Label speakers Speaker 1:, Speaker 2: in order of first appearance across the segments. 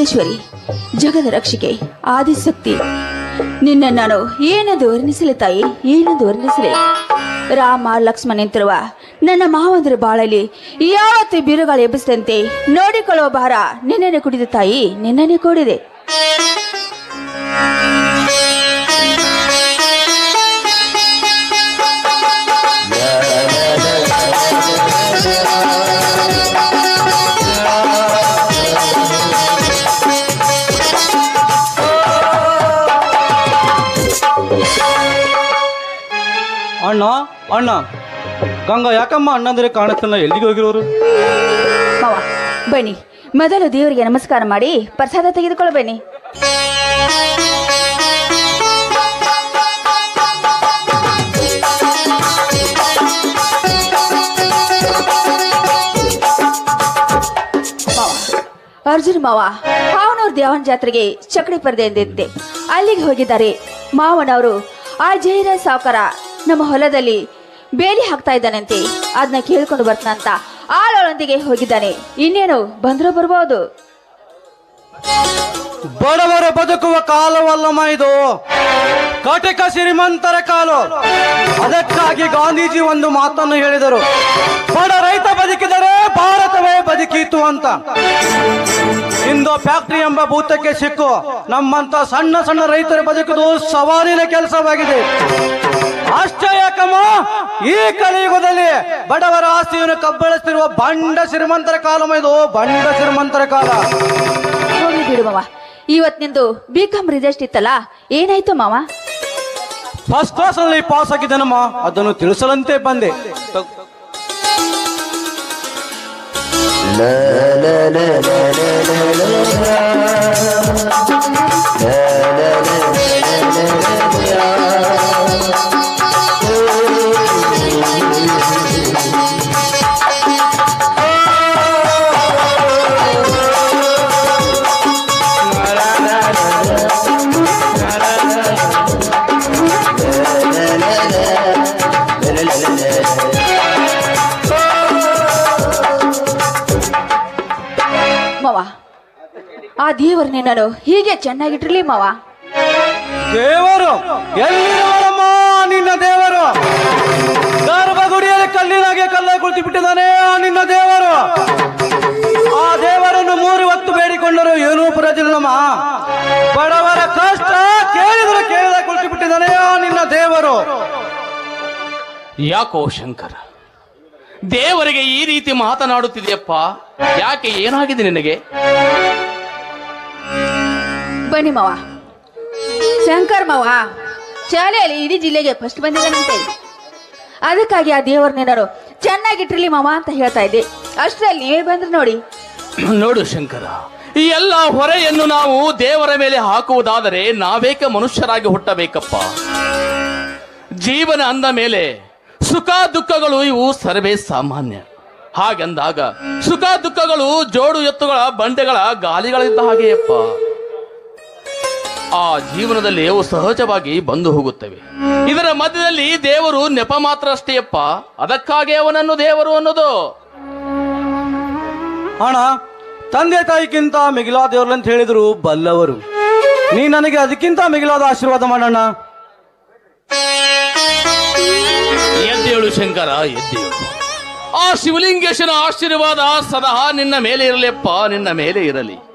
Speaker 1: ತಾಯಿ ಜಗದೀಶ್ವರಿ ಜಗದ ರಕ್ಷಿಕೆ, ಆದಿಶಕ್ತಿ. ನಿನ್ನ ನಾನು ಏನದು ವರ್ಣಿಸಲಿ ತಾಯಿ? ಏನದು ವರ್ಣಿಸಲಿ? ರಾಮ, ಲಕ್ಷ್ಮಣ ನಿಂತಿರುವ ನನ್ನ ಮಾವಂದ್ರ ಬಾಳಲಿ ಯಾವತ್ತು ಬಿರುಗಾಳಿ ಎಬ್ಬಿಸಿದಂತೆ ನೋಡಿಕೊಳ್ಳುವ ಭಾರ ನಿನ್ನನೆ ಕುಡಿದ ತಾಯಿ ನಿನ್ನೆನೆ ಕೂಡಿದೆ.
Speaker 2: ಅಣ್ಣ ಅಣ್ಣ. ಗಂಗಾ, ಯಾಕಮ್ಮ ಅಣ್ಣಂದ್ರೆ ಕಾಣಿಸ್ತಲ್ಲ ಎಲ್ಲಿಗೆ ಹೋಗಿರೋರು?
Speaker 1: ಬನ್ನಿ. ಮೊದಲು ದೇವರಿಗೆ ನಮಸ್ಕಾರ ಮಾಡಿ ಪ್ರಸಾದ ತೆಗೆದುಕೊಳ್ಳ ಬನ್ನಿ. ಮಾವ, ಅರ್ಜುನ್ ಮಾವ ಹಾವನೂರು ದೇವನ ಜಾತ್ರೆಗೆ ಚಕಡಿ ಪರದೆ ಎಂದಿದ್ದೆ. ಅಲ್ಲಿಗೆ ಹೋಗಿದ್ದಾರೆ ಮಾವನವರು. ಆ ಜೈರ ಸಾವುಕಾರ ನಮ್ಮ ಹೊಲದಲ್ಲಿ ಬೇಲಿ ಹಾಕ್ತಾ ಇದ್ದಾನಂತೆ. ಅದನ್ನ ಕೇಳ್ಕೊಂಡು ಬರ್ತಾನಂತ. ಆಳೊಳೊಂದಿಗೆ ಹೋಗಿದ್ದಾನೆ. ಇನ್ನೇನು ಬಂದ್ರೂ ಬರ್ಬೋದು.
Speaker 2: ಬಡವರ ಬದುಕುವ ಕಾಲವಲ್ಲಮ್ಮ ಇದು ಕಟಕ ಶ್ರೀಮಂತರ ಕಾಲ. ಅದಕ್ಕಾಗಿ ಗಾಂಧೀಜಿ ಒಂದು ಮಾತನ್ನು ಹೇಳಿದರು. ಬಡ ರೈತ ಬದುಕಿದರೆ ಭಾರತವೇ ಬದುಕಿತು ಅಂತ. ಇಂದು ಫ್ಯಾಕ್ಟರಿ ಎಂಬ ಭೂತಕ್ಕೆ ಸಿಕ್ಕು. ನಮ್ಮಂತ ಸಣ್ಣ ಸಣ್ಣ ರೈತರ ಬದುಕುದು ಸವಾಲಿನ ಕೆಲಸವಾಗಿದೆ. ಅಷ್ಟೇ ಯಾಕಮ್ಮ ಈ ಕಲಿಯುಗದಲ್ಲಿ ಬಡವರ ಆಸ್ತಿಯನ್ನು ಕಬ್ಬಳಿಸ್ತಿರುವ ಬಂಡ ಶ್ರೀಮಂತರ ಕಾಲ ಇದು ಬಂಡ ಶ್ರೀಮಂತರ ಕಾಲ
Speaker 1: ಹೋಗ್ಲಿ ಬಿಡು ಮಾವ ಇವತ್ತಿನಿಂದು ಬಿ ಕಾಮ್ ರಿಸಲ್ಟ್ ಇತ್ತಲ್ಲ ಏನಾಯ್ತು ಮಾವ
Speaker 2: ಫಸ್ಟ್ ಕ್ಲಾಸ್ ಅಲ್ಲಿ ಪಾಸ್ ಆಗಿದ್ದೇನಮ್ಮ ಅದನ್ನು ತಿಳಿಸಲಂತೆ ಬಂದೆ
Speaker 1: ಮಾವ ದೇವರು ನಿನ್ನನು ಹೀಗೆ ಚೆನ್ನಾಗಿಟ್ಟಿರ್ಲಿ ಮಾವ.
Speaker 2: ದೇವರು ಎಲ್ಲಿರುವಳಮ್ಮ ನಿನ್ನ ದೇವರು? ಗರ್ಭಗುಡಿಯಲ್ಲಿ ಕಲ್ಲಿನಾಗೆ ಕಲ್ಲ ಕುಳಿತು ಬಿಟ್ಟಿದ್ದಾನೆ ಆ ನಿನ್ನ ದೇವರು. ಆ ದೇವರನ್ನು ಮೂರು ಹೊತ್ತು ಬೇಡಿಕೊಂಡರು ಏನೂ ಪ್ರಜಲಮ್ಮ ಬಡವರ ಕಷ್ಟ ಕೇಳಿದ್ರೆ ಕೇಳಿದ ಕುಳಿತು ಬಿಟ್ಟಿದ್ದಾನೆ ಆ ನಿನ್ನ ದೇವರು.
Speaker 3: ಯಾಕೋ ಶಂಕರ ದೇವರಿಗೆ ಈ ರೀತಿ ಮಾತನಾಡುತ್ತಿದೆಯಪ್ಪ? ಯಾಕೆ ಏನಾಗಿದೆ ನಿನಗೆ?
Speaker 1: ಬನ್ನಿ ಮಾವ. ಶಂಕರ್ ಮಾವ, ಶಾಲೆಯಲ್ಲಿ ಇಡೀ ಜಿಲ್ಲೆಗೆ ಫಸ್ಟ್ ಬಂದಿದ್ದಾನಂತೆ ಅದಕ್ಕಾಗಿ ಆ ದೇವರು ನೆನರು ಚೆನ್ನಾಗಿಟ್ಟಿರ್ಲಿ ಮಾವ ಅಂತ ಹೇಳ್ತಾ ಇದ್ದೆ. ಅಷ್ಟರಲ್ಲಿ ನೀವೇ ಬಂದ್ರೆ ನೋಡಿ.
Speaker 3: ನೋಡು ಶಂಕರ, ಈ ಎಲ್ಲ ಹೊರೆಯನ್ನು ನಾವು ದೇವರ ಮೇಲೆ ಹಾಕುವುದಾದರೆ ನಾವೇಕೆ ಮನುಷ್ಯರಾಗಿ ಹುಟ್ಟಬೇಕಪ್ಪ? ಜೀವನ ಅಂದ ಮೇಲೆ ಸುಖ ದುಃಖಗಳು ಇವು ಸರ್ವೇ ಸಾಮಾನ್ಯ. ಹಾಗೆಂದಾಗ ಸುಖ ದುಃಖಗಳು ಜೋಡು ಎತ್ತುಗಳ ಬಂಡೆಗಳ ಗಾಲಿಗಳಿದ್ದ ಹಾಗೆಯಪ್ಪ. ಆ ಜೀವನದಲ್ಲಿ ಅವು ಸಹಜವಾಗಿ ಬಂದು ಹೋಗುತ್ತವೆ. ಇದರ ಮಧ್ಯದಲ್ಲಿ ದೇವರು ನೆಪ ಮಾತ್ರ ಅಷ್ಟೇಯಪ್ಪ. ಅದಕ್ಕಾಗಿ ಅವನನ್ನು ದೇವರು ಅನ್ನೋದು.
Speaker 2: ಅಣ್ಣ ತಂದೆ ತಾಯಿಗಿಂತ ಮಿಗಿಲಾದ ದೇವರು ಅಂತ ಹೇಳಿದ್ರು ಬಲ್ಲವರು. ನೀ ನನಗೆ ಅದಕ್ಕಿಂತ ಮಿಗಿಲಾದ ಆಶೀರ್ವಾದ ಮಾಡೋಣ
Speaker 3: ಎದ್ದೇಳು ಶಂಕರ ಎದ್ದೇಳು. ಆ ಶಿವಲಿಂಗೇಶನ ಆಶೀರ್ವಾದ ಸದಾ ನಿನ್ನ ಮೇಲೆ ಇರಲಿಪ್ಪ ನಿನ್ನ ಮೇಲೆ ಇರಲಿ.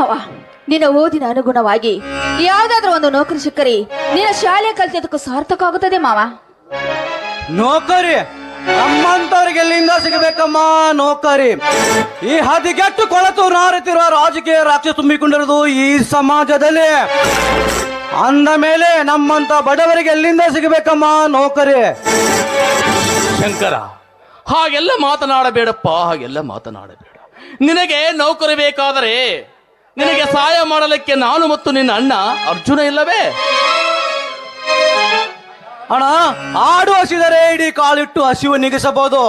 Speaker 1: ಮಾವ ನಿನ್ನ ಓದಿನ ಅನುಗುಣವಾಗಿ ಯಾವ್ದಾದ್ರೂ ಒಂದು ನೌಕರಿ ಸಿಕ್ಕರಿ ನಿನ್ನ ಶಾಲೆ ಕಲಿತದಕ್ಕೂ ಸಾರ್ಥಕ ಆಗುತ್ತದೆ ಮಾವ.
Speaker 2: ನೌಕರಿ? ನಮ್ಮಂತವ್ರಿಗೆ ಎಲ್ಲಿಂದ ಸಿಗಬೇಕಮ್ಮ ನೌಕರಿ? ಈ ಹದಿಗೆಟ್ಟು ಕೊಳತು ನಾರುತ್ತಿರುವ ರಾಜಕೀಯ ರಾಕ್ಷಸ ತುಂಬಿಕೊಂಡಿರೋದು ಈ ಸಮಾಜದಲ್ಲಿ. ಅಂದ ಮೇಲೆ ನಮ್ಮಂತ ಬಡವರಿಗೆ ಎಲ್ಲಿಂದ ಸಿಗಬೇಕಮ್ಮ ನೌಕರಿ?
Speaker 3: ಶಂಕರ ಹಾಗೆಲ್ಲ ಮಾತನಾಡಬೇಡಪ್ಪ ಹಾಗೆಲ್ಲ ಮಾತನಾಡಬೇಡ. ನಿನಗೆ ನೌಕರಿ ಬೇಕಾದರೆ ನಿನಗೆ ಸಹಾಯ ಮಾಡಲಿಕ್ಕೆ ನಾನು ಮತ್ತು ನಿನ್ನ ಅಣ್ಣ ಅರ್ಜುನ ಇಲ್ಲವೇ?
Speaker 2: ಅಣ್ಣ, ಆಡು ಹಸಿದರೆ ಇಡೀ ಕಾಲಿಟ್ಟು ಹಸಿವು ನಿಗಿಸಬಹುದು.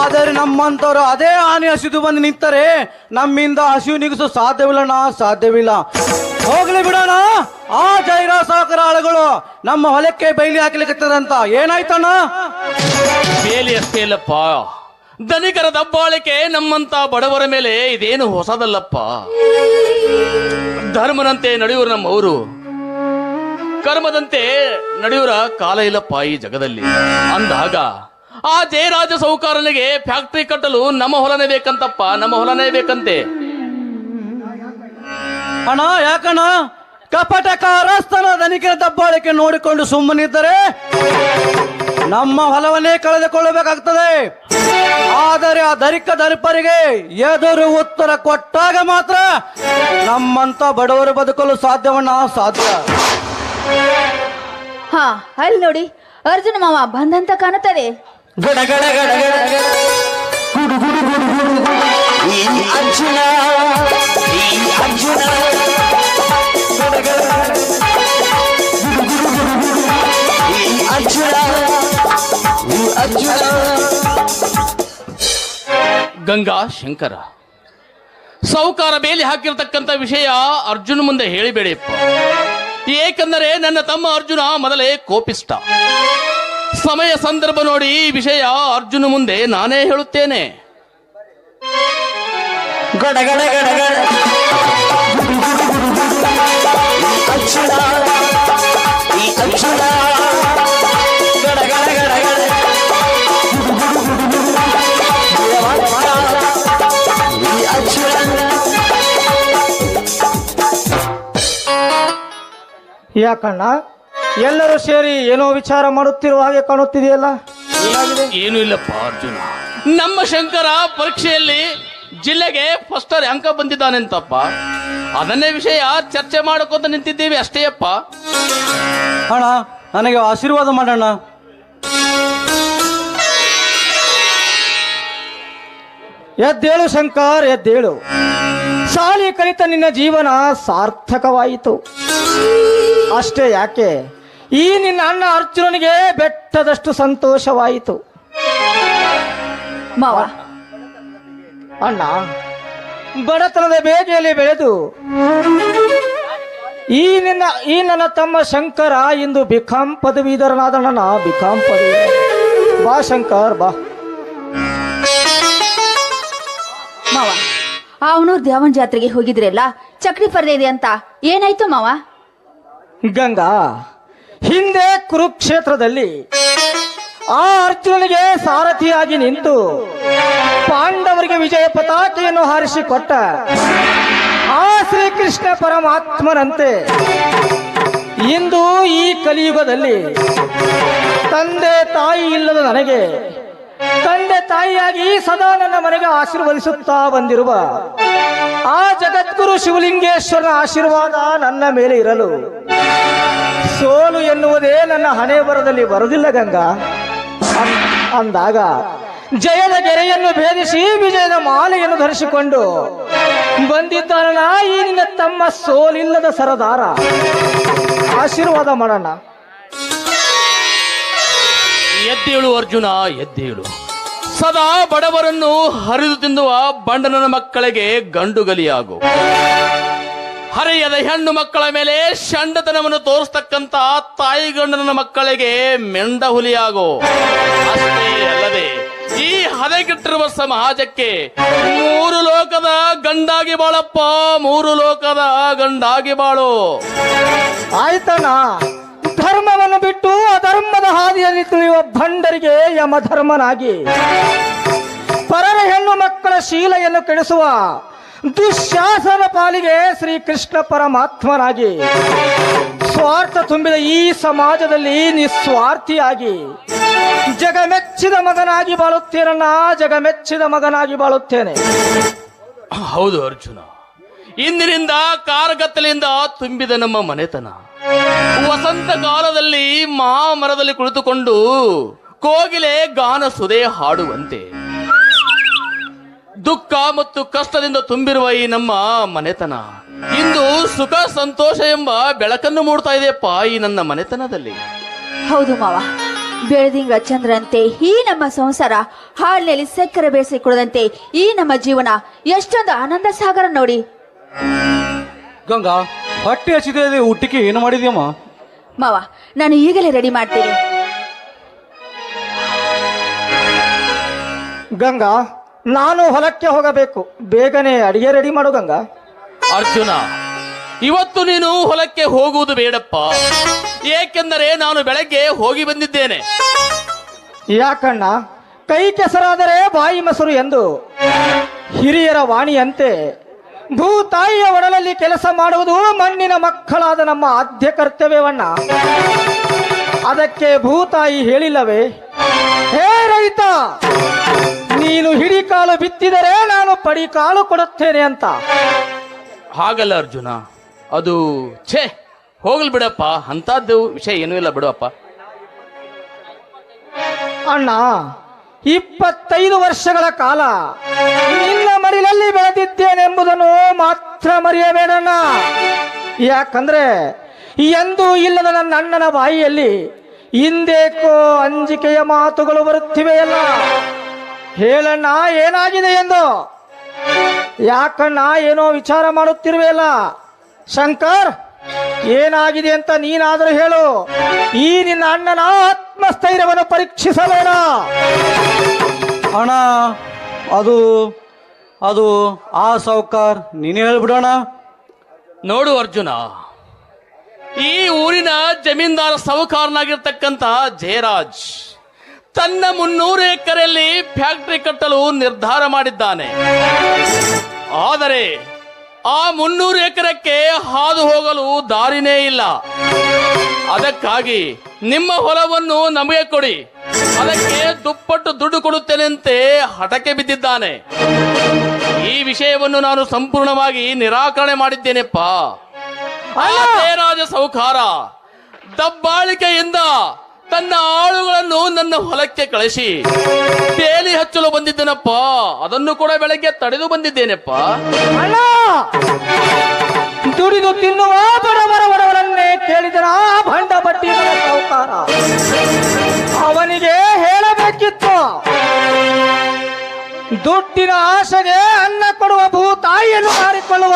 Speaker 2: ಆದರೆ ನಮ್ಮಂತವರು ಅದೇ ಆನೆ ಹಸಿದು ಬಂದು ನಿಂತರೆ ನಮ್ಮಿಂದ ಹಸಿವು ಸಾಧ್ಯವಿಲ್ಲ ಸಾಧ್ಯವಿಲ್ಲಣ್ಣ ಸಾಧ್ಯವಿಲ್ಲ. ಹೋಗ್ಲಿ ಬಿಡೋಣ, ಆ ಜೈರ ಸಾಕರ ಆಳುಗಳು ನಮ್ಮ ಹೊಲಕ್ಕೆ ಬೈಲಿ ಹಾಕ್ಲಿಕ್ಕತ್ತದಂತ ಏನಾಯ್ತಣ್ಣ?
Speaker 3: ಬೇಲಿ ಅಷ್ಟೇ ಇಲ್ಲಪ್ಪ. ಧನಿಕರ ದಬ್ಬಾಳಿಕೆ ನಮ್ಮಂತ ಬಡವರ ಮೇಲೆ ಇದೇನು ಹೊಸದಲ್ಲಪ್ಪ? ಧರ್ಮನಂತೆ ನಡೆಯುವರು ನಮ್ಮವರು ಕರ್ಮದಂತೆ ನಡೆಯುವರ ಕಾಲ ಇಲ್ಲಪ್ಪ ಈ ಜಗದಲ್ಲಿ. ಅಂದಾಗ ಆ ಜಯರಾಜ ಸೌಕಾರನಿಗೆ ಫ್ಯಾಕ್ಟರಿ ಕಟ್ಟಲು ನಮ್ಮ ಹೊಲನೇ ಬೇಕಂತಪ್ಪ, ನಮ್ಮ ಹೊಲನೇ ಬೇಕಂತೆ.
Speaker 2: ಅಣ್ಣ, ಯಾಕಣ್ಣ? ಕಪಟ ಕಾರಸ್ಥನ ಧನಿಕರ ದಬ್ಬಾಳಿಕೆ ನೋಡಿಕೊಂಡು ಸುಮ್ಮನಿದ್ದರೆ? ನಮ್ಮ ಹೊಲವನ್ನೇ ಕಳೆದುಕೊಳ್ಳಬೇಕಾಗ್ತದೆ. ಆದರೆ ಆ ದರಿಕ ದರ್ಪರಿಗೆ ಎದುರು ಉತ್ತರ ಕೊಟ್ಟಾಗ ಮಾತ್ರ ನಮ್ಮಂತ ಬಡವರು ಬದುಕಲು ಸಾಧ್ಯವನ್ನ ಸಾಧ್ಯ.
Speaker 1: ಹಾ ಅಲ್ಲಿ ನೋಡಿ. ಅರ್ಜುನ ಮಾವ ಬಂದಂತ ಕಾಣುತ್ತದೆ.
Speaker 4: ಗಡ. ಈ ಅರ್ಜುನ ಈ ಅರ್ಜುನ.
Speaker 3: ಗಂಗಾ ಶಂಕರ. ಸೌಕಾರ ಬೇಲಿ ಹಾಕಿರತಕ್ಕಂಥ ವಿಷಯ ಅರ್ಜುನ ಮುಂದೆ ಹೇಳಿಬೇಡಿಯಪ್ಪ ಏಕೆಂದರೆ ನನ್ನ ತಮ್ಮ ಅರ್ಜುನ ಮೊದಲೇ ಕೋಪಿಷ್ಟ ಸಮಯ ಸಂದರ್ಭ ನೋಡಿ ಈ ವಿಷಯ ಅರ್ಜುನ ಮುಂದೆ ನಾನೇ ಹೇಳುತ್ತೇನೆ.
Speaker 4: ಗಡಗಡ ಗಡಗಡ ಗಡ ಗಡ.
Speaker 5: ಯಾಕಣ್ಣ ಎಲ್ಲರೂ ಸೇರಿ ಏನೋ ವಿಚಾರ ಮಾಡುತ್ತಿರುವ ಹಾಗೆ ಕಾಣುತ್ತಿದೆಯಲ್ಲ?
Speaker 3: ಏನು ಇಲ್ಲಪ್ಪ ಅರ್ಜುನ. ನಮ್ಮ ಶಂಕರ ಪರೀಕ್ಷೆಯಲ್ಲಿ ಜಿಲ್ಲೆಗೆ ಫಸ್ಟ್ ಅಂಕ ಬಂದಿದ್ದಾನೆಂತಪ್ಪ. ಅದನ್ನೇ ವಿಷಯ ಚರ್ಚೆ ಮಾಡಕೊಂತ ನಿಂತಿದ್ದೀವಿ ಅಷ್ಟೇ ಅಪ್ಪ.
Speaker 2: ಅಣ್ಣ ನನಗೆ ಆಶೀರ್ವಾದ ಮಾಡೋಣ.
Speaker 5: ಎದ್ದೇಳು ಶಂಕರ್ ಎದ್ದೇಳು. ಶಾಲೆ ಕಲಿತ ನಿನ್ನ ಜೀವನ ಸಾರ್ಥಕವಾಯಿತು. ಅಷ್ಟೇ ಯಾಕೆ? ಈ ನಿನ್ನ ಅಣ್ಣ ಅರ್ಜುನನಿಗೆ ಬೆಟ್ಟದಷ್ಟು ಸಂತೋಷವಾಯಿತು.
Speaker 1: ಮಾವ.
Speaker 5: ಅಣ್ಣ ಬಡತನದ ಬೇಗೆಯಲ್ಲಿ ಬೆಳೆದು ಈ ನಿನ್ನ ಈ ನನ್ನ ತಮ್ಮ ಶಂಕರ ಇಂದು ಬಿಕಾಂ ಪದವೀಧರನಾದ ನನ್ನ ಬಿಕಾಂ ಪದವಿ ಬಾ ಶಂಕರ್ ಬಾ.
Speaker 1: ಮಾವ ಅವನು ದ್ಯಾವನ್ ಜಾತ್ರೆಗೆ ಹೋಗಿದ್ರಲ್ಲ ಚಕ್ರಿ ಪರ್ದೆ ಇದೆ ಅಂತ ಏನಾಯ್ತು ಮಾವ?
Speaker 5: ಗಂಗಾ. ಹಿಂದೆ ಕುರುಕ್ಷೇತ್ರದಲ್ಲಿ ಆ ಅರ್ಜುನನಿಗೆ ಸಾರಥಿಯಾಗಿ ನಿಂತು ಪಾಂಡವರಿಗೆ ವಿಜಯ ಪತಾಕೆಯನ್ನು ಹಾರಿಸಿಕೊಟ್ಟ ಆ ಶ್ರೀಕೃಷ್ಣ ಪರಮಾತ್ಮನಂತೆ ಇಂದು ಈ ಕಲಿಯುಗದಲ್ಲಿ ತಂದೆ ತಾಯಿ ಇಲ್ಲದ ನನಗೆ ತಾಯಿಯಾಗಿ ಸದಾ ನನ್ನ ಮನೆಗೆ ಆಶೀರ್ವದಿಸುತ್ತಾ ಬಂದಿರುವ ಆ ಜಗದ್ಗುರು ಶಿವಲಿಂಗೇಶ್ವರನ ಆಶೀರ್ವಾದ ನನ್ನ ಮೇಲೆ ಇರಲು. ಸೋಲು ಎನ್ನುವುದೇ ನನ್ನ ಹಣೆ ಬರದಲ್ಲಿ ಬರುವುದಿಲ್ಲ ಗಂಗಾ. ಅಂದಾಗ ಜಯದ ಗೆರೆಯನ್ನು ಭೇದಿಸಿ ವಿಜಯದ ಮಾಲೆಯನ್ನು ಧರಿಸಿಕೊಂಡು ಬಂದಿದ್ದಾನ ಈ ನಿನ್ನ ತಮ್ಮ ಸೋಲಿಲ್ಲದ ಸರದಾರ. ಆಶೀರ್ವಾದ ಮಾಡೋಣ.
Speaker 3: ಎದ್ದೇಳು ಅರ್ಜುನ, ಎದ್ದೇಳು. ಸದಾ ಬಡವರನ್ನು ಹರಿದು ತಿನ್ನುವ ಬಂಡನನ ಮಕ್ಕಳಿಗೆ ಗಂಡುಗಲಿಯಾಗು. ಹರೆಯದ ಹೆಣ್ಣು ಮಕ್ಕಳ ಮೇಲೆ ಷಂಡತನವನ್ನು ತೋರಿಸ್ತಕ್ಕಂತ ತಾಯಿ ಗಂಡನ ಮಕ್ಕಳಿಗೆ ಮೆಂಡ ಹುಲಿಯಾಗು. ಅಷ್ಟೇ ಅಲ್ಲದೆ, ಈ ಹದಗೆಟ್ಟಿರುವ ಸಮಾಜಕ್ಕೆ ಮೂರು ಲೋಕದ ಗಂಡಾಗಿ ಬಾಳಪ್ಪ, ಮೂರು ಲೋಕದ ಗಂಡಾಗಿ ಬಾಳು.
Speaker 5: ಆಯ್ತಣ್ಣ. ಧರ್ಮವನ್ನು ಬಿಟ್ಟು ಅಧರ್ಮದ ಹಾದಿಯಲ್ಲಿ ತಿಳಿಯುವ ಭಂಡರಿಗೆ ಯಮಧರ್ಮನಾಗಿ. ಪರರ ಹೆಣ್ಣು ಮಕ್ಕಳ ಶೀಲೆಯನ್ನು ಕೆಡಿಸುವ ದುಶ್ಯಾಸನ ಪಾಲಿಗೆ ಶ್ರೀಕೃಷ್ಣ ಪರಮಾತ್ಮನಾಗಿ. ಸ್ವಾರ್ಥ ತುಂಬಿದ ಈ ಸಮಾಜದಲ್ಲಿ ನಿಸ್ವಾರ್ಥಿಯಾಗಿ. ಜಗಮೆಚ್ಚಿದ ಮಗನಾಗಿ ಬಾಳುತ್ತೇನಣ್ಣ, ಜಗಮೆಚ್ಚಿದ ಮಗನಾಗಿ ಬಾಳುತ್ತೇನೆ.
Speaker 3: ಹೌದು ಅರ್ಜುನ. ಇಂದಿನಿಂದ ಕಾರ್ಗತ್ತಲಿಂದ ತುಂಬಿದ ನಮ್ಮ ಮನೆತನ. ವಸಂತ ಕಾಲದಲ್ಲಿ ಮಾಮರದಲ್ಲಿ ಕುಳಿತುಕೊಂಡು ಕೋಗಿಲೆ ಗಾನ ಸುದೆ ಹಾಡುವಂತೆ. ದುಃಖ ಮತ್ತು ಕಷ್ಟದಿಂದ ತುಂಬಿರುವ ಈ ನಮ್ಮ ಮನೆತನ. ಇಂದು ಸುಖ ಸಂತೋಷ ಎಂಬ ಬೆಳಕನ್ನು ಮೂಡ್ತಾ ಇದೆಯಪ್ಪ ಈ ನನ್ನ ಮನೆತನದಲ್ಲಿ.
Speaker 1: ಹೌದು ಮಾವ. ಬೆಳದಿಂಗ ಚಂದ್ರಂತೆ ಈ ನಮ್ಮ ಸಂಸಾರ ಹಾಳಿನಲ್ಲಿ ಸಕ್ಕರೆ ಬೇಸಿ ಕುಡದಂತೆ ಈ ನಮ್ಮ ಜೀವನ. ಎಷ್ಟೊಂದು ಆನಂದ ಸಾಗರ ನೋಡಿ.
Speaker 2: ಗಂಗಾ ಹೊಟ್ಟೆ ಹಸಿದೆ ಊಟಕ್ಕೆ ಏನು ಮಾಡಿದ್ಯಮ್ಮ?
Speaker 1: ಮಾವ ನಾನು ಈಗಲೇ ರೆಡಿ ಮಾಡ್ತೀನಿ.
Speaker 5: ಗಂಗಾ ನಾನು ಹೊಲಕ್ಕೆ ಹೋಗಬೇಕು. ಬೇಗನೆ ಅಡಿಗೆ ರೆಡಿ ಮಾಡು ಗಂಗಾ.
Speaker 3: ಅರ್ಜುನ ಇವತ್ತು ನೀನು ಹೊಲಕ್ಕೆ ಹೋಗುವುದು ಬೇಡಪ್ಪ. ಏಕೆಂದರೆ ನಾನು ಬೆಳಗ್ಗೆ ಹೋಗಿ ಬಂದಿದ್ದೇನೆ.
Speaker 5: ಯಾಕಣ್ಣ? ಕೈ ಕೆಸರಾದರೆ ಬಾಯಿ ಮೊಸರು ಎಂದು. ಹಿರಿಯರ ವಾಣಿಯಂತೆ ಭೂತಾಯಿಯ ಒಡಲಲ್ಲಿ ಕೆಲಸ ಮಾಡುವುದು ಮಣ್ಣಿನ ಮಕ್ಕಳಾದ ನಮ್ಮ ಆದ್ಯ ಕರ್ತವ್ಯವಣ್ಣ ಅದಕ್ಕೆ ಭೂತಾಯಿ ಹೇಳಿಲ್ಲವೇ? ಹೇ ರೈತ! ನೀನು ಹಿಡಿ ಕಾಲು ಬಿತ್ತಿದರೆ ನಾನು ಪಡಿ ಕಾಲು ಕೊಡುತ್ತೇನೆ ಅಂತ.
Speaker 3: ಹಾಗಲ್ಲ ಅರ್ಜುನ. ಅದು ಛೇ ಹೋಗ್ಲಿ ಬಿಡಪ್ಪ. ಅಂತದ್ದು ವಿಷಯ ಏನೂ ಇಲ್ಲ ಬಿಡಪ್ಪ
Speaker 5: ಅಣ್ಣ ಇಪ್ಪತ್ತೈದು ವರ್ಷಗಳ ಕಾಲ ನಿನ್ನ ಮಡಿಲಲ್ಲಿ ಬೆಳೆದಿದ್ದೇನೆಂಬುದನ್ನು ಮಾತ್ರ ಮರೆಯಬೇಡಣ್ಣ. ಯಾಕಂದ್ರೆ ಎಂದು ಇಲ್ಲದ ನನ್ನ ಅಣ್ಣನ ಬಾಯಿಯಲ್ಲಿ ಹಿಂದೇಕೋ ಅಂಜಿಕೆಯ ಮಾತುಗಳು ಬರುತ್ತಿವೆಯಲ್ಲ. ಹೇಳಣ್ಣ, ಏನಾಗಿದೆ ಎಂದು? ಯಾಕಣ್ಣ, ಏನೋ ವಿಚಾರ ಮಾಡುತ್ತಿರುವೆಯಲ್ಲ. ಶಂಕರ್! ಏನಾಗಿದೆ ಅಂತ ನೀನಾದರೂ ಹೇಳು. ಈ ನಿನ್ನ ಅಣ್ಣನ ಆತ್ಮಸ್ಥೈರ್ಯವನ್ನು ಪರೀಕ್ಷಿಸಬೇಡ.
Speaker 2: ಅಣ್ಣ ಅದು ಅದು ಆ ಸಾವುಕಾರ್ ನೀನು ಹೇಳ್ಬಿಡೋಣ?
Speaker 3: ನೋಡು ಅರ್ಜುನ ಈ ಊರಿನ ಜಮೀನ್ದಾರ ಸಾಹುಕಾರನಾಗಿರ್ತಕ್ಕಂಥ ಜಯರಾಜ್ ತನ್ನ ಮುನ್ನೂರು ಎಕರೆಯಲ್ಲಿ ಫ್ಯಾಕ್ಟರಿ ಕಟ್ಟಲು ನಿರ್ಧಾರ ಮಾಡಿದ್ದಾನೆ. ಆದರೆ ಆ ಮುನ್ನೂರು ಎಕರೆಕ್ಕೆ ಹಾದು ಹೋಗಲು ದಾರಿನೇ ಇಲ್ಲ. ಅದಕ್ಕಾಗಿ ನಿಮ್ಮ ಹೊಲವನ್ನು ನಮಗೆ ಕೊಡಿ. ಅದಕ್ಕೆ ದುಪ್ಪಟ್ಟು ದುಡ್ಡು ಕೊಡುತ್ತೇನೆಂತೆ ಹಠಕ್ಕೆ ಬಿದ್ದಿದ್ದಾನೆ. ಈ ವಿಷಯವನ್ನು ನಾನು ಸಂಪೂರ್ಣವಾಗಿ ನಿರಾಕರಣೆ ಮಾಡಿದ್ದೇನೆಪ್ಪ. ಅಲ್ಲ ಜಯರಾಜ ಸೌಕಾರ ದಬ್ಬಾಳಿಕೆಯಿಂದ ತನ್ನ ಆಳುಗಳನ್ನು ನನ್ನ ಹೊಲಕ್ಕೆ ಕಳಿಸಿ. ಬೇಲಿ ಹಚ್ಚಲು ಬಂದಿದ್ದೇನಪ್ಪ? ಅದನ್ನು ಕೂಡ ಬೆಳಗ್ಗೆ ತಡೆದು ಬಂದಿದ್ದೇನೆಪ್ಪ?
Speaker 5: ದುಡಿದು ತಿನ್ನುವ ಬಡವರ ಬಡವರನ್ನೇ ಕೇಳಿದರ ಬಂಡ ಬಟ್ಟಿ ಅವನಿಗೆ ಹೇಳಬೇಕಿತ್ತು. ದುಡ್ಡಿನ ಆಸೆಗೆ ಅನ್ನ ಕೊಡುವ ಭೂತಾಯಿಯನ್ನು ಮಾರಿಕೊಳ್ಳುವ.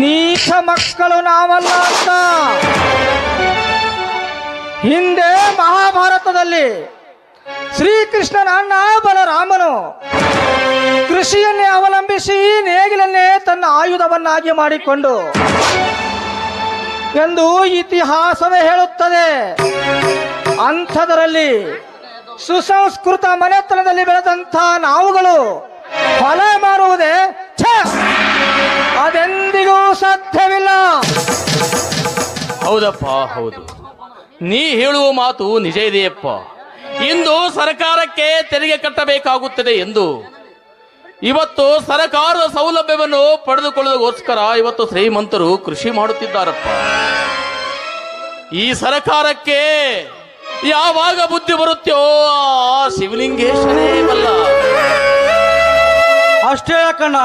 Speaker 5: ನೀಚ ಮಕ್ಕಳು ನಾವಲ್ಲ ಅಂತ. ಹಿಂದೆ ಮಹಾಭಾರತದಲ್ಲಿ ಶ್ರೀಕೃಷ್ಣನ ಅಣ್ಣ ಬಲರಾಮನು ಕೃಷಿಯನ್ನೇ ಅವಲಂಬಿಸಿ ನೇಗಿಲನ್ನೇ ತನ್ನ ಆಯುಧವನ್ನಾಗಿ ಮಾಡಿಕೊಂಡು ಎಂದು ಇತಿಹಾಸವೇ ಹೇಳುತ್ತದೆ. ಅಂಥದರಲ್ಲಿ ಸುಸಂಸ್ಕೃತ ಮನೆತನದಲ್ಲಿ ಬೆಳೆದಂಥ ನಾವುಗಳು ಫಲ ಮಾರುವುದೇ! ಅದೆಂದಿಗೂ ಸಾಧ್ಯವಿಲ್ಲ.
Speaker 3: ಹೌದಪ್ಪ, ಹೌದು. ನೀ ಹೇಳುವ ಮಾತು ನಿಜ ಇದೆಯಪ್ಪ. ಇಂದು ಸರ್ಕಾರಕ್ಕೆ ತೆರಿಗೆ ಕಟ್ಟಬೇಕಾಗುತ್ತದೆ ಎಂದು. ಇವತ್ತು ಸರ್ಕಾರದ ಸೌಲಭ್ಯವನ್ನು ಪಡೆದುಕೊಳ್ಳೋದಕ್ಕೋಸ್ಕರ ಇವತ್ತು ಶ್ರೀಮಂತರು ಕೃಷಿ ಮಾಡುತ್ತಿದ್ದಾರಪ್ಪ. ಈ ಸರ್ಕಾರಕ್ಕೆ ಯಾವಾಗ ಬುದ್ಧಿ ಬರುತ್ತೋ ಆ ಶಿವಲಿಂಗೇಶನೇ ಬಲ್ಲ.
Speaker 2: ಅಷ್ಟೇ ಕಣ್ಣ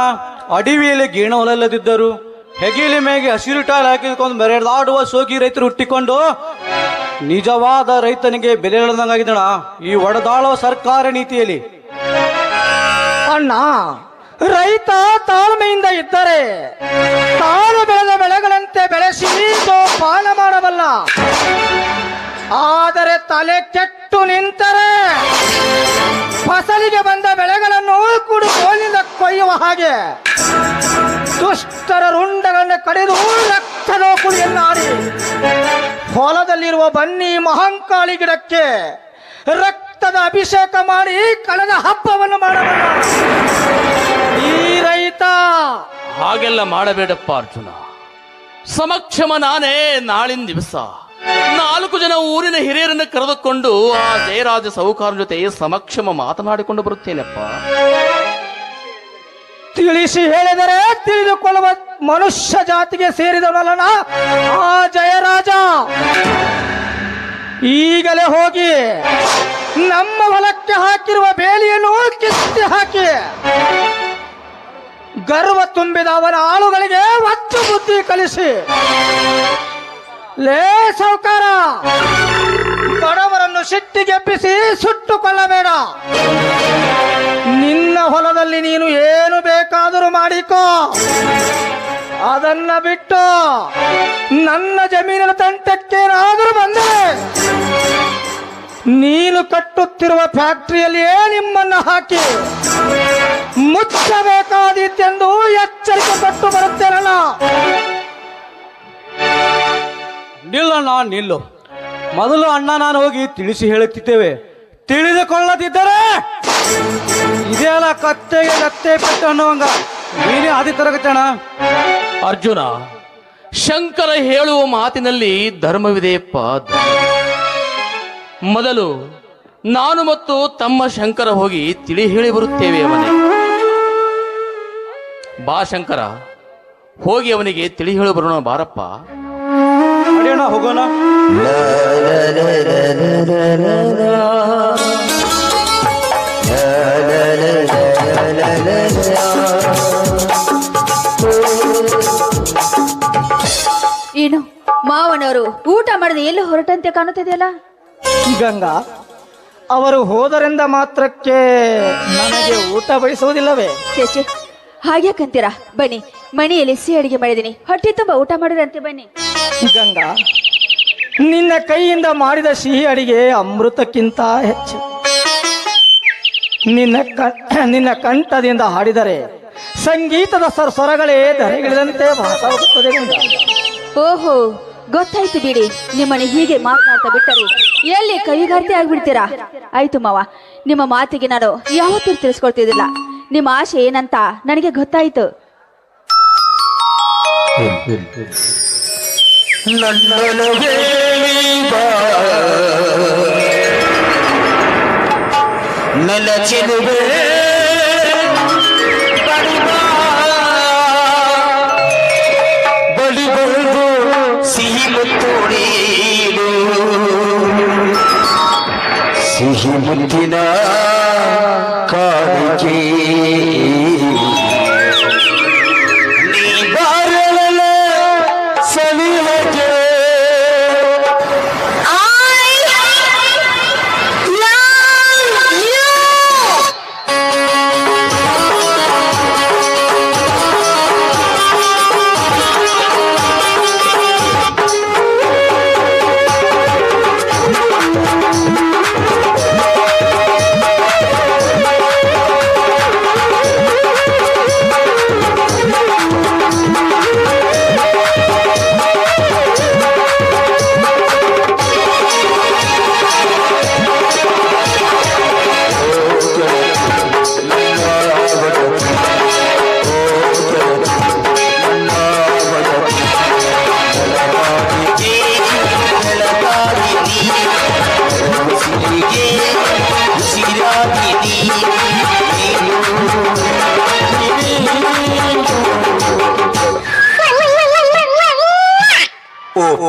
Speaker 2: ಅಡವಿಯಲ್ಲಿ ಗೀಣ ಹೊಲಲ್ಲದಿದ್ದರು ಹೆಗಿಲಿ ಮೇಗೆ ಹಸಿರು ಟಾಲ್ ಹಾಕಿಕೊಂಡು ಮೆರೆದಾಡುವ ಸೋಗಿ ರೈತರು ಹುಟ್ಟಿಕೊಂಡು ನಿಜವಾದ ರೈತನಿಗೆ ಬೆಲೆ ಇಳದಂಗಾಗಿದ್ದಣ ಈ ಒಡೆದಾಳೋ ಸರ್ಕಾರ ನೀತಿಯಲ್ಲಿ.
Speaker 5: ಅಣ್ಣ, ರೈತ ತಾಳ್ಮೆಯಿಂದ ಇದ್ದರೆ ತಾನು ಬೆಳೆದ ಬೆಳೆಗಳಂತೆ ಬೆಳೆಸಿ ಪಾಲ ಮಾಡಬಲ್ಲ ಆದರೆ ತಲೆ ಕೆಟ್ಟು ನಿಂತರೆ ಫಸಲಿಗೆ ಬಂದ ಬೆಳೆಗಳನ್ನು ಕುಡು ಕೋಲಿಂದ ಕೊಯ್ಯುವ ಹಾಗೆ ದುಷ್ಟರ ರುಂಡಗಳನ್ನು ಕಡಿದು ರಕ್ತದ ಕುಡಿಯನ್ನಾಡಿ ಹೊಲದಲ್ಲಿರುವ ಬನ್ನಿ ಮಹಂಕಾಳಿ ಗಿಡಕ್ಕೆ ರಕ್ತದ ಅಭಿಷೇಕ ಮಾಡಿ ಕಳೆದ ಹಬ್ಬವನ್ನು ಮಾಡಬಲ್ಲ. ಈ ರೈತ
Speaker 3: ಹಾಗೆಲ್ಲ ಮಾಡಬೇಡಪ್ಪ ಅರ್ಜುನ. ಸಮಕ್ಷಮ ನಾನೇ ನಾಳಿನ ದಿವಸ. ನಾಲ್ಕು ಜನ ಊರಿನ ಹಿರಿಯರನ್ನು ಕರೆದುಕೊಂಡು ಆ ಜಯರಾಜ ಸೌಕಾರ ಜೊತೆ ಸಮಕ್ಷಮ ಮಾತನಾಡಿಕೊಂಡು ಬರುತ್ತೇನಪ್ಪ?
Speaker 5: ತಿಳಿಸಿ ಹೇಳಿದರೆ ತಿಳಿದುಕೊಳ್ಳುವ ಮನುಷ್ಯ ಜಾತಿಗೆ ಸೇರಿದವನಲ್ಲ ಆ ಜಯರಾಜ. ಈಗಲೇ ಹೋಗಿ ನಮ್ಮ ಹೊಲಕ್ಕೆ ಹಾಕಿರುವ ಬೇಲಿಯನ್ನು ಕಿತ್ತಿ ಹಾಕಿ ಗರ್ವ ತುಂಬಿದ ಅವನ ಆಳುಗಳಿಗೆ ಒತ್ತು ಬುದ್ಧಿ ಕಲಿಸಿ ಲೇ ಸೌಕಾರ ಬಡವರನ್ನು ಸಿಟ್ಟಿಗೆಬ್ಬಿಸಿ ಸುಟ್ಟುಕೊಳ್ಳಬೇಡ. ನಿನ್ನ ಹೊಲದಲ್ಲಿ ನೀನು ಏನು ಬೇಕಾದರೂ ಮಾಡಿಕೋ. ಅದನ್ನ ಬಿಟ್ಟು ನನ್ನ ಜಮೀನಿನ ತಂಟಕ್ಕೇನಾದರೂ ಬಂದರೆ ನೀನು ಕಟ್ಟುತ್ತಿರುವ ಫ್ಯಾಕ್ಟ್ರಿಯಲ್ಲಿಯೇ ನಿಮ್ಮನ್ನು ಹಾಕಿ ಮುಚ್ಚಬೇಕಾದೀತೆಂದು ಎಚ್ಚರಿಕೆ ಕೊಟ್ಟು ಬರುತ್ತೇನಣ್ಣ
Speaker 2: ನಿಲ್ಲಣ್ಣ ನಿಲ್ಲು. ಮೊದಲು ಅಣ್ಣ ನಾನು ಹೋಗಿ ತಿಳಿಸಿ ಹೇಳುತ್ತಿದ್ದೇವೆ. ತಿಳಿದುಕೊಳ್ಳದಿದ್ದರೆ ಇದೆಲ್ಲ ಕತ್ತೆಗೆ ಕತ್ತೆ ಪೆಟ್ಟು ಅನ್ನುವಂಗ ನೀನೇ ಆದಿ ತರಗತಣ
Speaker 3: ಅರ್ಜುನ, ಶಂಕರ ಹೇಳುವ ಮಾತಿನಲ್ಲಿ ಧರ್ಮವಿದೆಯಪ್ಪ ಮೊದಲು ನಾನು ಮತ್ತು ತಮ್ಮ ಶಂಕರ ಹೋಗಿ ತಿಳಿ ಹೇಳಿ ಬರುತ್ತೇವೆ ಅವನೇ. ಬಾ ಶಂಕರ, ಹೋಗಿ ಅವನಿಗೆ ತಿಳಿ ಹೇಳಿ ಬರೋಣ ಬಾರಪ್ಪ.
Speaker 2: ನಡೆಯೋಣ ಹೋಗೋಣ.
Speaker 1: ಏನು ಮಾವನವರು ಊಟ ಮಾಡದೆ ಎಲ್ಲಿ ಹೊರಟಂತೆ ಕಾಣುತ್ತಿದೆಯಲ್ಲ?
Speaker 5: ಗಂಗಾ ಅವರು ಹೋದರಿಂದ ಮಾತ್ರಕ್ಕೆ ನನಗೆ ಊಟ ಬಡಿಸುವುದಿಲ್ಲವೇ
Speaker 1: ಚೇಚೆ ಹಾಗ್ಯಾಕಂತೀರಾ? ಬನ್ನಿ ಮನೆಯಲ್ಲಿ ಸಿಹಿ ಅಡಿಗೆ ಮಾಡಿದ್ದೀನಿ. ಹೊಟ್ಟೆ ತುಂಬ ಊಟ ಮಾಡಿದ್ರಂತೆ ಬನ್ನಿ.
Speaker 5: ಗಂಗಾ ನಿನ್ನ ಕೈಯಿಂದ ಮಾಡಿದ ಸಿಹಿ ಅಡಿಗೆ ಅಮೃತಕ್ಕಿಂತ ಹೆಚ್ಚು. ನಿನ್ನ ಕ ನಿನ್ನ ಕಂಠದಿಂದ ಹಾಡಿದರೆ ಸಂಗೀತದ ಸರ್ ಸ್ವರಗಳೇ ಧರೆಗಿಳಿದಂತೆ ಭಾಸವಾಗುತ್ತದೆ ಗಂಗಾ.
Speaker 1: ಓಹೋ ಗೊತ್ತಾಯ್ತು ಬಿಡಿ ನಿಮ್ಮನ್ನು ಹೀಗೆ ಮಾತನಾಡ್ತಾ ಬಿಟ್ಟರೆ ಎಲ್ಲಿ ಕೈಗಾರ್ತಿ ಆಗ್ಬಿಡ್ತೀರಾ? ಆಯ್ತು ಮಾವ ನಿಮ್ಮ ಮಾತಿಗೆ ನಾನು ಯಾವತ್ತೂ ತಿಳಿಸ್ಕೊಳ್ತಿದ್ದಿಲ್ಲ. ನಿಮ್ಮ ಆಶೆ ಏನಂತ ನನಗೆ ಗೊತ್ತಾಯ್ತು.
Speaker 4: ನನ್ನನು ಹೇಳಿ ಬಾ ನನ್ನ ಚೆಲುವೆ ಬಡಿ ಬಾ. ಬಡಿ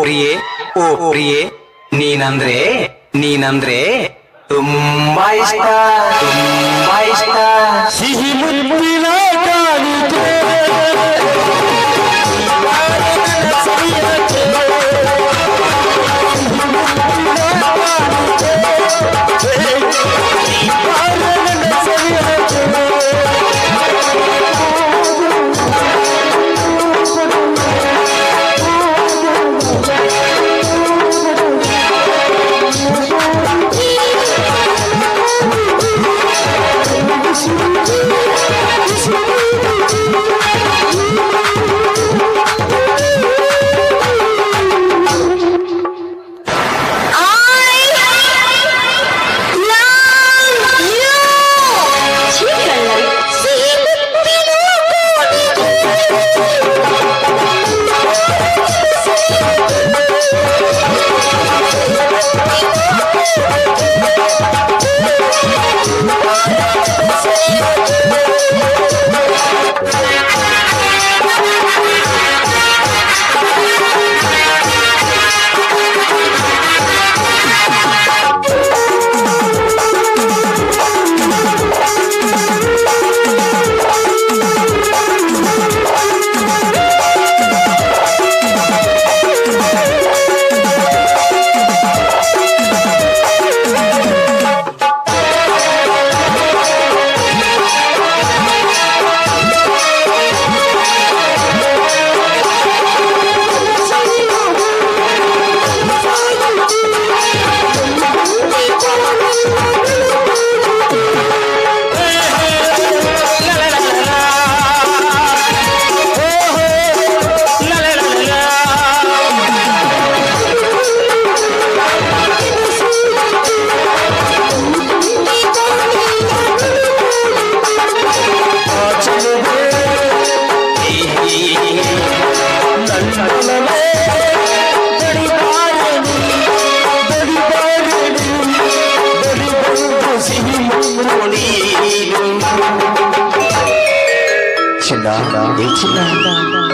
Speaker 6: ಪ್ರಿಯೆ ಓ ಪ್ರಿಯೆ ನೀನಂದ್ರೆ ನೀನಂದ್ರೆ ತುಂಬಾ ಇಷ್ಟ ತುಂಬಾ ಇಷ್ಟ.
Speaker 4: ಸಿಹಿ ಮುತ್ತಿನ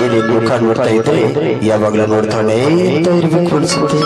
Speaker 4: ಇಲ್ಲಿ ಮುಖ ನೋಡ್ತಾ ಇದ್ರೆ ಯಾವಾಗಲೂ ನೋಡ್ತಾನೆ ಅಂತ ಇರ್ಬೇಕು ಅನ್ಸುತ್ತೆ.